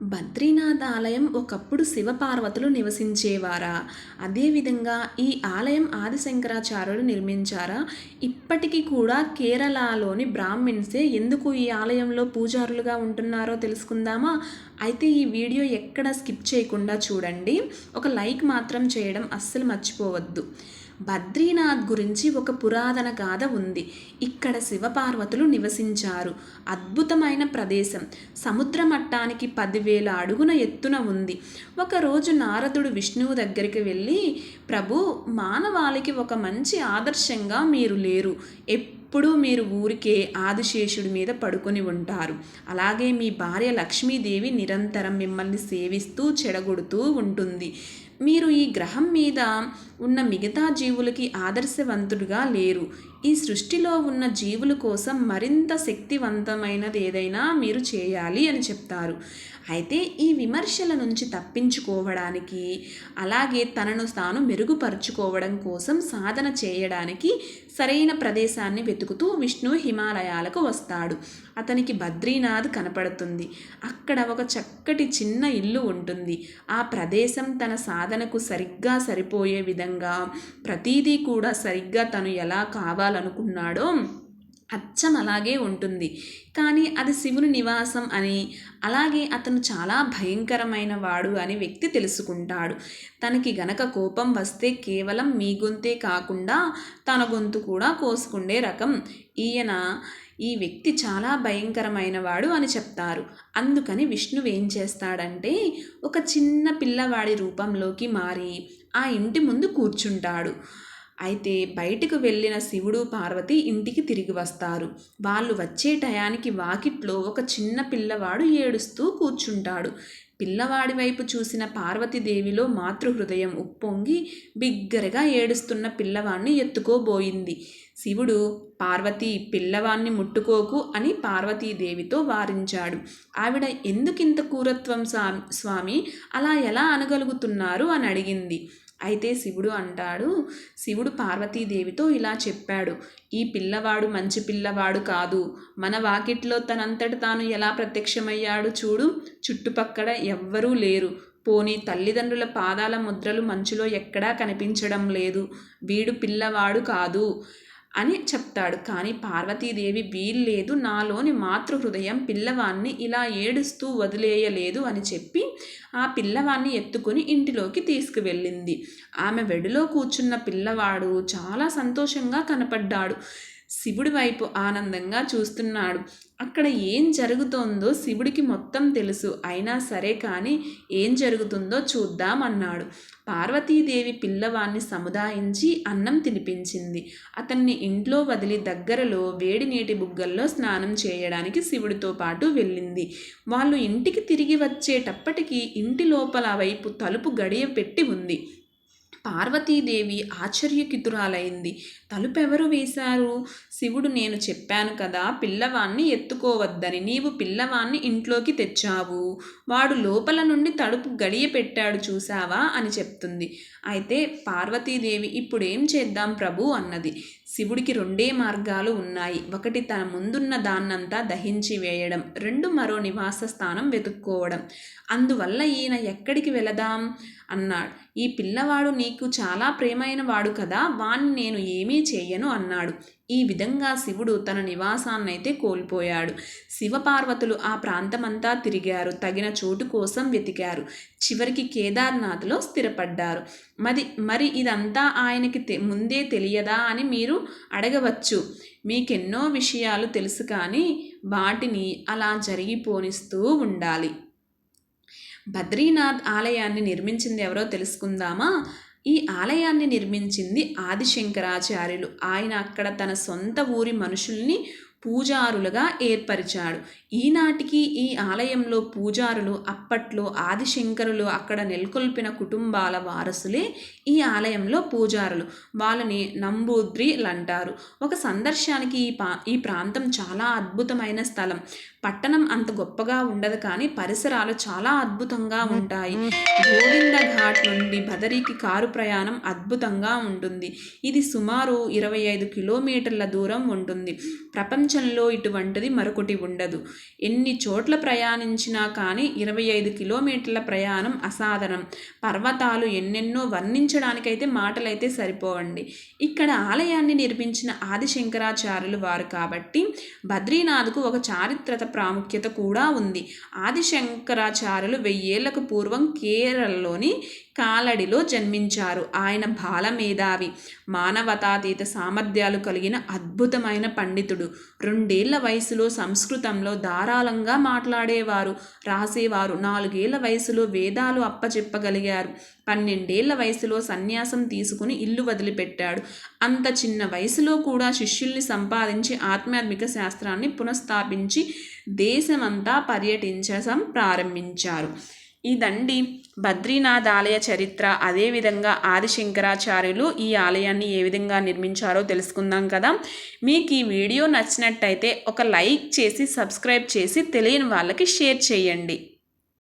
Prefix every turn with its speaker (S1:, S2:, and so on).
S1: బద్రీనాథ్ ఆలయం ఒకప్పుడు శివపార్వతులు నివసించేవారా? అదేవిధంగా ఈ ఆలయం ఆదిశంకరాచార్యులు నిర్మించారా? ఇప్పటికీ కూడా కేరళలోని బ్రాహ్మిన్సే ఎందుకు ఈ ఆలయంలో పూజారులుగా ఉంటున్నారో తెలుసుకుందామా? అయితే ఈ వీడియో ఎక్కడ స్కిప్ చేయకుండా చూడండి. ఒక లైక్ మాత్రం చేయడం అస్సలు మర్చిపోవద్దు. బద్రీనాథ్ గురించి ఒక పురాతన గాథ ఉంది. ఇక్కడ శివపార్వతులు నివసించారు. అద్భుతమైన ప్రదేశం. సముద్ర మట్టానికి పదివేల అడుగున ఎత్తున ఉంది. ఒకరోజు నారదుడు విష్ణువు దగ్గరికి వెళ్ళి ప్రభు మానవాళికి ఒక మంచి ఆదర్శంగా మీరు లేరు. ఎప్పుడూ మీరు ఊరికే ఆదిశేషుడి మీద పడుకొని ఉంటారు. అలాగే మీ భార్య లక్ష్మీదేవి నిరంతరం మిమ్మల్ని సేవిస్తూ చెడగొడుతూ ఉంటుంది. మీరు ఈ గ్రహం మీద ఉన్న మిగతా జీవులకి ఆదర్శవంతుడుగా లేరు. ఈ సృష్టిలో ఉన్న జీవుల కోసం మరింత శక్తివంతమైనది ఏదైనా మీరు చేయాలి అని చెప్తారు. అయితే ఈ విమర్శల నుంచి తప్పించుకోవడానికి అలాగే తనను తాను మెరుగుపరుచుకోవడం కోసం సాధన చేయడానికి సరైన ప్రదేశాన్ని వెతుకుతూ విష్ణు హిమాలయాలకు వస్తాడు. అతనికి బద్రీనాథ్ కనపడుతుంది. అక్కడ ఒక చక్కటి చిన్న ఇల్లు ఉంటుంది. ఆ ప్రదేశం తన సాధనకు సరిగ్గా సరిపోయే విధంగా ప్రతీదీ కూడా సరిగ్గా తను ఎలా కావాలనుకున్నాడో అచ్చం అలాగే ఉంటుంది. కానీ అది శివుని నివాసం అని అలాగే అతను చాలా భయంకరమైన వాడు అని వ్యక్తి తెలుసుకుంటాడు. తనకి గనక కోపం వస్తే కేవలం మీ గొంతే కాకుండా తన గొంతు కూడా కోసుకుండే రకం. ఈయన ఈ వ్యక్తి చాలా భయంకరమైన వాడు అని చెప్తారు. అందుకని విష్ణువు ఏం చేస్తాడంటే ఒక చిన్న పిల్లవాడి రూపంలోకి మారి ఆ ఇంటి ముందు కూర్చుంటాడు. అయితే బయటకు వెళ్ళిన శివుడు పార్వతి ఇంటికి తిరిగి వస్తారు. వాళ్ళు వచ్చే టయానికి వాకిట్లో ఒక చిన్న పిల్లవాడు ఏడుస్తూ కూర్చుంటాడు. పిల్లవాడి వైపు చూసిన పార్వతీదేవిలో మాతృహృదయం ఉప్పొంగి బిగ్గరగా ఏడుస్తున్న పిల్లవాణ్ణి ఎత్తుకోబోయింది. శివుడు పార్వతి పిల్లవాణ్ణి ముట్టుకోకు అని పార్వతీదేవితో వారించాడు. ఆవిడ ఎందుకింత కూరత్వం స్వామి అలా ఎలా అనగలుగుతున్నారు? అని అడిగింది. అయితే శివుడు అంటాడు శివుడు పార్వతీదేవితో ఇలా చెప్పాడు ఈ పిల్లవాడు మంచి పిల్లవాడు కాదు. మన వాకిట్లో తనంతట తాను ఎలా ప్రత్యక్షమయ్యాడు చూడు? చుట్టుపక్కల ఎవ్వరూ లేరు. పోనీ తల్లిదండ్రుల పాదాల ముద్రలు మంచులో ఎక్కడా కనిపించడం లేదు. వీడు పిల్లవాడు కాదు. అని చెప్తాడు. కానీ పార్వతీదేవి వీల్లేదు. నాలోని మాతృహృదయం పిల్లవాన్ని ఇలా ఏడుస్తూ వదిలేయలేదు అని చెప్పి ఆ పిల్లవాన్ని ఎత్తుకుని ఇంటిలోకి తీసుకువెళ్ళింది. ఆమె వెడిలో కూర్చున్న పిల్లవాడు చాలా సంతోషంగా కనపడ్డాడు. శివుడి వైపు ఆనందంగా చూస్తున్నాడు. అక్కడ ఏం జరుగుతోందో శివుడికి మొత్తం తెలుసు. అయినా సరే కానీ ఏం జరుగుతుందో చూద్దాం అన్నాడు పార్వతీదేవి పిల్లవాన్ని సముదాయించి అన్నం తినిపించింది. అతన్ని ఇంట్లో వదిలి దగ్గరలో వేడి నీటి బుగ్గల్లో స్నానం చేయడానికి శివుడితో పాటు వెళ్ళింది. వాళ్ళు ఇంటికి తిరిగి వచ్చేటప్పటికి ఇంటి లోపల వైపు తలుపు గడియ పెట్టి ఉంది. పార్వతీదేవి ఆశ్చర్యకితురాలైంది. తలుపెవరు వేశారు? శివుడు నేను చెప్పాను కదా పిల్లవాణ్ణి ఎత్తుకోవద్దని నీవు పిల్లవాన్ని ఇంట్లోకి తెచ్చావు. వాడు లోపల నుండి తలుపు గడియ పెట్టాడు చూసావా అని చెప్తుంది. అయితే పార్వతీదేవి ఇప్పుడేం చేద్దాం ప్రభు? అన్నది. శివుడికి రెండే మార్గాలు ఉన్నాయి. ఒకటి తన ముందున్న దాన్నంతా దహించి వేయడం రెండు మరో నివాస స్థానం వెతుక్కోవడం. అందువల్ల ఈయన ఎక్కడికి వెళదాం? అన్నాడు. ఈ పిల్లవాడు నీకు చాలా ప్రేమైన వాడు కదా వాణ్ణి నేను ఏమీ చేయను అన్నాడు. ఈ విధంగా శివుడు తన నివాసాన్నైతే కోల్పోయాడు. శివపార్వతులు ఆ ప్రాంతమంతా తిరిగారు. తగిన చోటు కోసం వెతికారు. చివరికి కేదార్నాథ్లో స్థిరపడ్డారు. మరి మరి ఇదంతా ఆయనకి తె ముందే తెలియదా అని మీరు అడగవచ్చు. మీకెన్నో విషయాలు తెలుసు కానీ వాటిని అలా జరిగిపోనిస్తూ ఉండాలి. బద్రీనాథ్ ఆలయాన్ని నిర్మించింది ఎవరో తెలుసుకుందామా? ఈ ఆలయాన్ని నిర్మించింది ఆదిశంకరాచార్యులు. ఆయన అక్కడ తన సొంత ఊరి మనుషుల్ని పూజారులుగా ఏర్పరిచాడు. ఈనాటికి ఈ ఆలయంలో పూజారులు అప్పట్లో ఆదిశంకరులు అక్కడ నెలకొల్పిన కుటుంబాల వారసులే ఈ ఆలయంలో పూజారులు. వాళ్ళని నంబూద్రిలు అంటారు ఒక సందర్శనానికి ఈ పా ఈ ప్రాంతం చాలా అద్భుతమైన స్థలం. పట్టణం అంత గొప్పగా ఉండదు కానీ పరిసరాలు చాలా అద్భుతంగా ఉంటాయి. గోవింద ఘాట్ నుండి బదరికి కారు ప్రయాణం అద్భుతంగా ఉంటుంది. ఇది సుమారు ఇరవై ఐదు కిలోమీటర్ల దూరం ఉంటుంది. ప్రపంచ ప్రపంచంలో ఇటువంటిది మరొకటి ఉండదు. ఎన్ని చోట్ల ప్రయాణించినా కానీ ఇరవై ఐదు కిలోమీటర్ల ప్రయాణం అసాధారణం. పర్వతాలు ఎన్నెన్నో వర్ణించడానికైతే మాటలైతే సరిపోవండి. ఇక్కడ ఆలయాన్ని నిర్మించిన ఆదిశంకరాచార్యులు వారు కాబట్టి బద్రీనాథ్కు ఒక చారిత్రక ప్రాముఖ్యత కూడా ఉంది. ఆదిశంకరాచార్యులు వెయ్యేళ్ళకు పూర్వం కేరళలోని కాలడిలో జన్మించారు. ఆయన బాల మేధావి మానవతాతీత సామర్థ్యాలు కలిగిన అద్భుతమైన పండితుడు. రెండేళ్ళ వయసులో సంస్కృతంలో ధారాళంగా మాట్లాడేవారు. రాసేవారు. నాలుగేళ్ళ వయసులో వేదాలు అప్పచెప్పగలిగారు. పన్నెండేళ్ళ వయసులో సన్యాసం తీసుకుని ఇల్లు వదిలిపెట్టాడు. అంత చిన్న వయసులో కూడా శిష్యుల్ని సంపాదించి ఆధ్యాత్మిక శాస్త్రాన్ని పునఃస్థాపించి దేశమంతా పర్యటించడం ప్రారంభించారు ఇదండి బద్రీనాథ్ ఆలయ చరిత్ర అదేవిధంగా ఆదిశంకరాచార్యులు ఈ ఆలయాన్ని ఏ విధంగా నిర్మించారో తెలుసుకుందాం కదా. మీకు ఈ వీడియో నచ్చినట్టయితే ఒక లైక్ చేసి సబ్స్క్రైబ్ చేసి తెలియని వాళ్ళకి షేర్ చేయండి.